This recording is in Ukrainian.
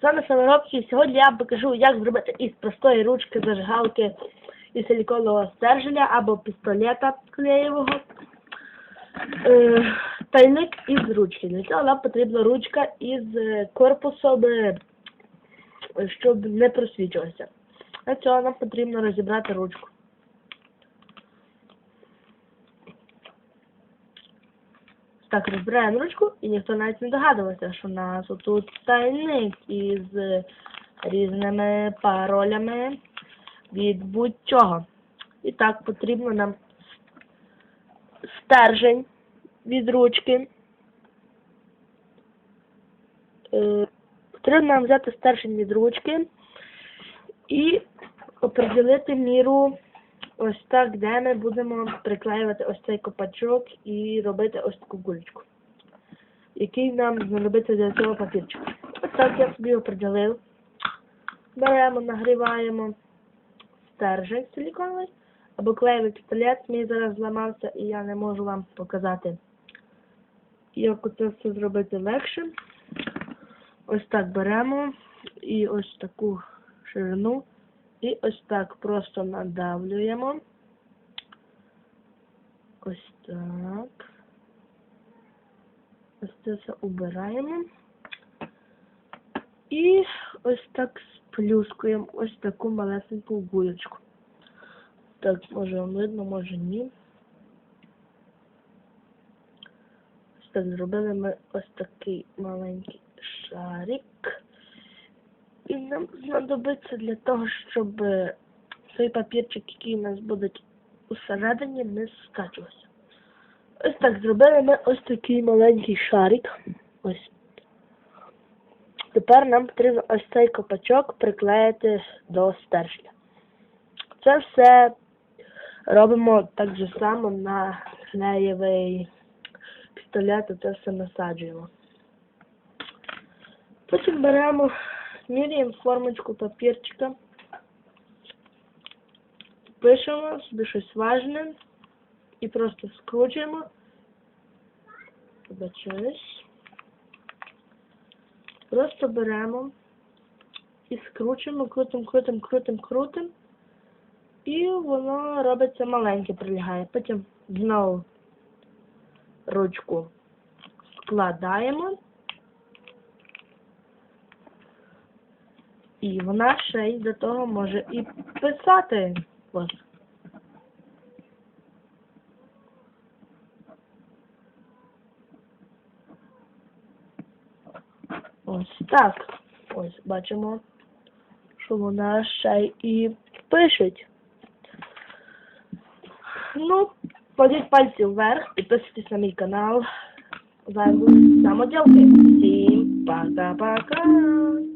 саморобки. і Сьогодні я покажу, як зробити із простої ручки зажигалки із силіконового стержеля або пістолета клеєвого. Е, тайник із ручки. Для цього нам потрібна ручка із е, корпусом, е, щоб не просвічувався. Для цього нам потрібно розібрати ручку. Так, розбираємо ручку, і ніхто навіть не догадувався, що у нас тут тайник із різними паролями від будь-чого. І так, потрібно нам стержень від ручки. Е, Потрібно нам взяти стержень від ручки і оприділити міру ось так, де ми будемо приклеювати ось цей копачок і робити ось таку гулечку, який нам знадобиться для цього папірчику. Ось так я собі оприділив. Беремо, нагріваємо стержень силіконовий або клеєвий пістолет. Мій зараз зламався і я не можу вам показати, як це все зробити легше. Ось так беремо і ось таку ширину. І ось так просто надавлюємо. Ось так. Ось це все убираємо. І ось так сплюскуємо ось таку малесеньку гулечку. Так, може вам видно, може ні. Ось так зробили ми ось такий маленький шарик. І нам знадобиться для того, щоб е, цей папірчик, який у нас буде усередині, не скачувався. Ось так зробили ми ось такий маленький шарик. Ось. Тепер нам потрібно ось цей копачок приклеїти до стержня. Це все робимо так же само на клеєвий пістолет, це все насаджуємо. Потім беремо міряємо формочку папірчика, пишемо собі щось важне і просто скручуємо. Вибачаюсь. Просто беремо і скручуємо, крутим, крутим, крутим, крутим. І воно робиться маленьке, прилягає. Потім знову ручку складаємо. І вона ще й до того може і писати. Ось. Ось так. Ось бачимо, що вона ще і пишеть. Ну, кладіть пальці вверх, підписуйтесь на мій канал. Зараз самоділки. Всім пока-пока.